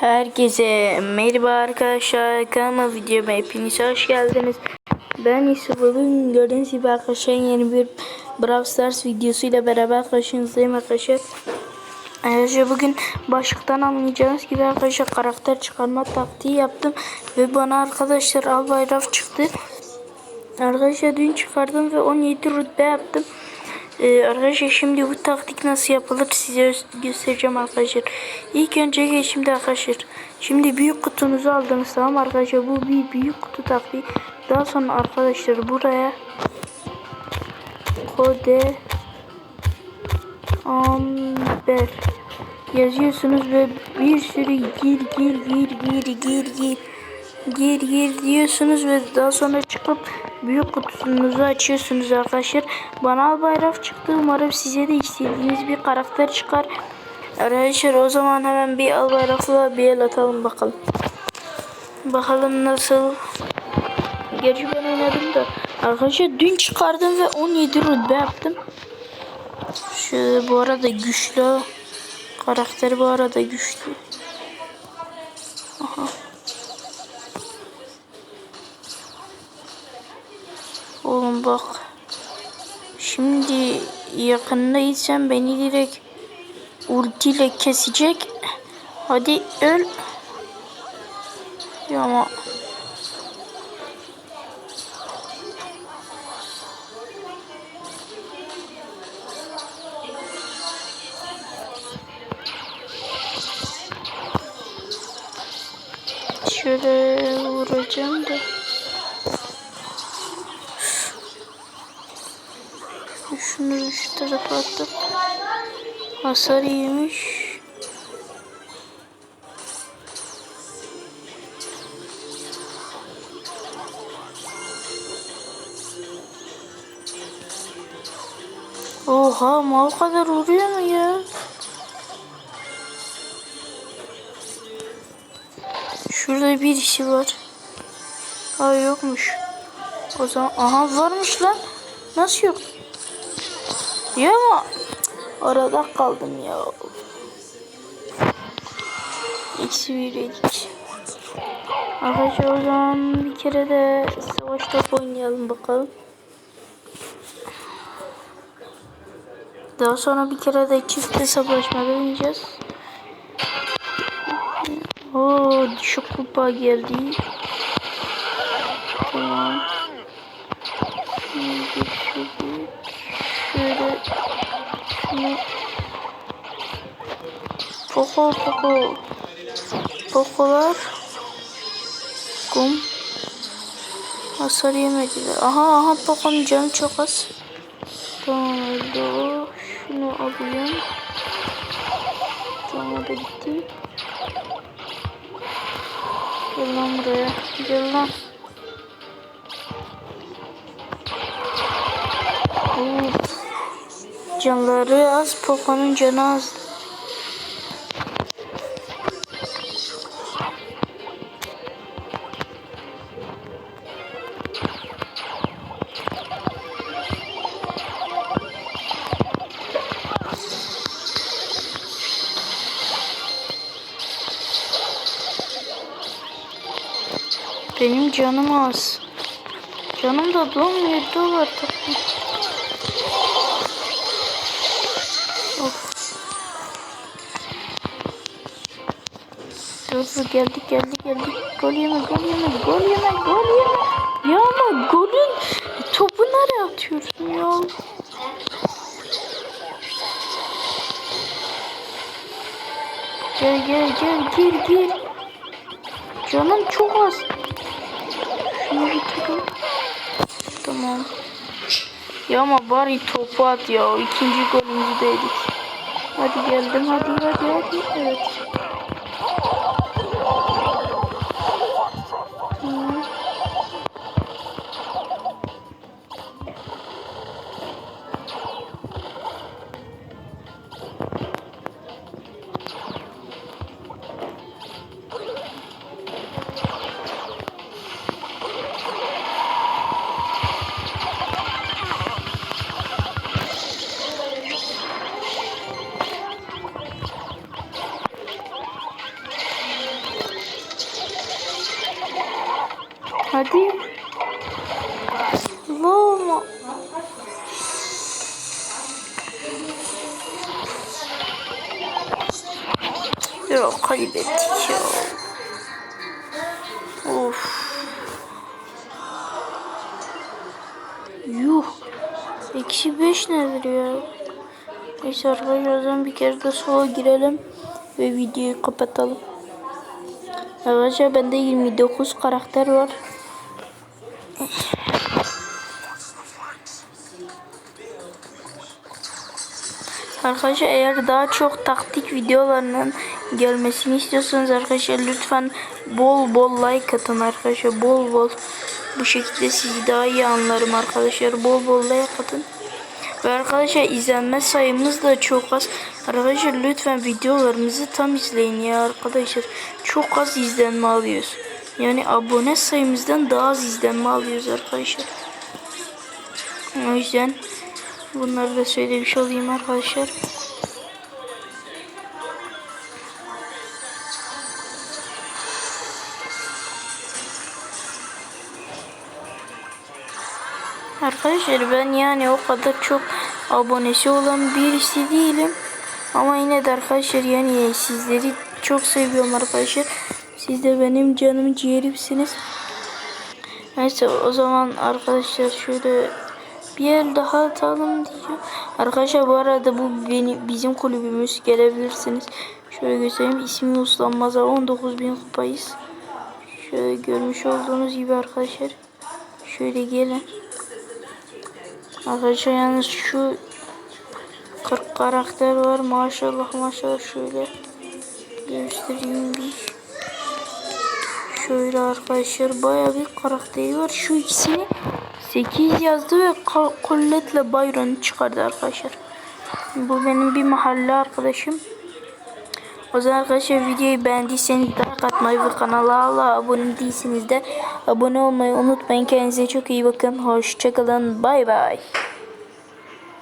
Herkese merhaba arkadaşlar kanalıma videoma hepiniz hoş geldiniz. Ben Yusuf bugün gördüğünüz gibi arkadaşlar yeni bir Brawl Stars videosuyla beraber karşınızdayım arkadaşlar. Arkadaşlar bugün başlıktan anlayacağınız gibi arkadaşlar karakter çıkarma taktiği yaptım ve bana arkadaşlar Albayraf çıktı. Arkadaşlar dün çıkardım ve 17 rütbe yaptım. Ee, arkadaşlar şimdi bu taktik nasıl yapılır size gö- göstereceğim arkadaşlar. İlk önce şimdi arkadaşlar. Şimdi büyük kutunuzu aldınız tamam arkadaşlar. Bu bir büyük kutu taktiği. Daha sonra arkadaşlar buraya kode amber yazıyorsunuz ve bir sürü gir gir gir gir gir gir gir gir diyorsunuz ve daha sonra çıkıp büyük kutunuzu açıyorsunuz arkadaşlar. Bana bayrak çıktı. Umarım size de istediğiniz bir karakter çıkar. Arkadaşlar o zaman hemen bir al bayrakla bir el atalım bakalım. Bakalım nasıl. Gerçi ben oynadım da. Arkadaşlar dün çıkardım ve 17 rütbe yaptım. Şu bu arada güçlü. Karakter bu arada güçlü. Oğlum bak. Şimdi yakındaysan beni direkt ultiyle kesecek. Hadi öl. Ya ama şöyle vuracağım da. Şunu şu tarafa atıp hasar yemiş. Oha ama kadar vuruyor mu ya? Şurada bir işi var. Ha yokmuş. O zaman aha varmış lan. Nasıl yok? Ya ama arada kaldım ya. Eksi bir edik. Arkadaşlar o zaman bir kere de savaş top oynayalım bakalım. Daha sonra bir kere de çift hesaplaşma oynayacağız. Oo düşük kupa geldi. Tamam. Şimdi şöyle şöyle şunu Poco poco Pocolar Kum Hasar yemediler. Aha aha Poco'nun canı çok az. Tamam öldü o. Şunu alayım. Tamam da gitti. Gel lan buraya. Gel lan. Of. Canları az, Poco'nun canı az. Benim canım az. Canım da dolmuyor, dol artık. Of. Dur geldik geldik geldik. Gol yeme gol yeme gol yeme gol yeme. Ya ama golün topu nereye atıyorsun ya? Gel gel gel gir gir. Canım çok az. Şunu bir tutun. Tamam. Ya ama bari topu at ya. İkinci golümüzü de yedik. Hadi geldim hadi hadi hadi. Evet. Yok kaybettik ya. Of. Yuh. Eksi 5 nedir ya? Neyse arkadaşlar bir kere de sola girelim ve videoyu kapatalım. Arkadaşlar bende 29 karakter var. Arkadaşlar eğer daha çok taktik videolarının gelmesini istiyorsanız arkadaşlar lütfen bol bol like atın arkadaşlar. Bol bol bu şekilde sizi daha iyi anlarım arkadaşlar. Bol bol like atın. Ve arkadaşlar izlenme sayımız da çok az. Arkadaşlar lütfen videolarımızı tam izleyin ya arkadaşlar. Çok az izlenme alıyoruz. Yani abone sayımızdan daha az izlenme alıyoruz arkadaşlar. O yüzden bunları da söylemiş olayım arkadaşlar. Arkadaşlar ben yani o kadar çok abonesi olan birisi değilim. Ama yine de arkadaşlar yani sizleri çok seviyorum arkadaşlar. Siz de benim canım ciğerimsiniz. Neyse o zaman arkadaşlar şöyle bir yer daha atalım diyeceğim. Arkadaşlar bu arada bu benim bizim kulübümüz gelebilirsiniz. Şöyle göstereyim ismi uslanmazlar 19.000 kupayız. Şöyle görmüş olduğunuz gibi arkadaşlar. Şöyle gelin. Arkadaşlar yalnız şu 40 karakter var maşallah maşallah şöyle göstereyim bir. Şöyle arkadaşlar baya bir karakteri var. Şu ikisini 8 yazdı ve Collette'le Byron'u çıkardı arkadaşlar. Bu benim bir mahalle arkadaşım. O zaman arkadaşlar videoyu beğendiyseniz like atmayı ve kanala abone değilseniz de abone olmayı unutmayın. Kendinize çok iyi bakın. Hoşçakalın. Bay bay.